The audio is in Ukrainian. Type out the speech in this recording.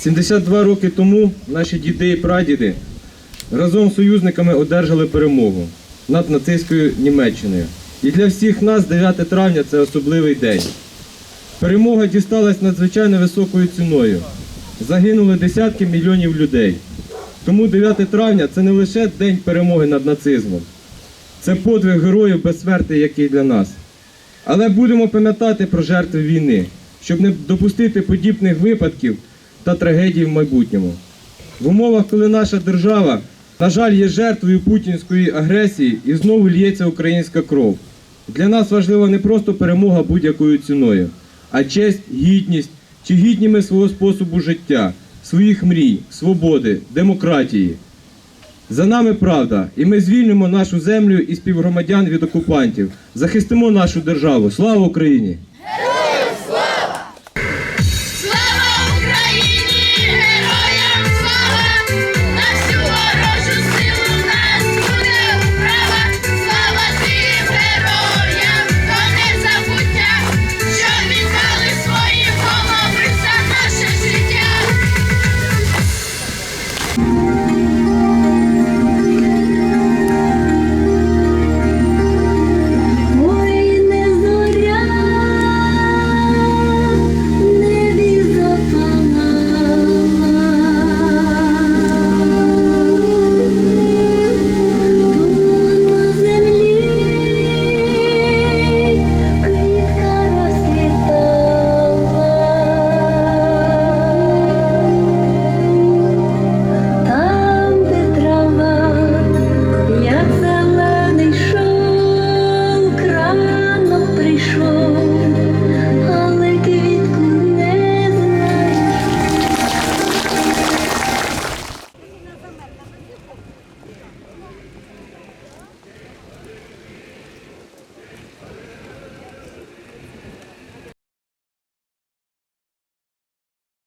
72 роки тому наші діди і прадіди разом з союзниками одержали перемогу над нацистською Німеччиною. І для всіх нас 9 травня це особливий день. Перемога дісталась надзвичайно високою ціною. Загинули десятки мільйонів людей. Тому 9 травня це не лише день перемоги над нацизмом, це подвиг героїв безсмертний, який для нас. Але будемо пам'ятати про жертви війни, щоб не допустити подібних випадків та трагедій в майбутньому. В умовах, коли наша держава, на жаль, є жертвою путінської агресії і знову лється українська кров. Для нас важлива не просто перемога будь-якою ціною, а честь, гідність чи гідні ми свого способу життя, своїх мрій, свободи, демократії. За нами правда, і ми звільнимо нашу землю і співгромадян від окупантів, захистимо нашу державу. Слава Україні!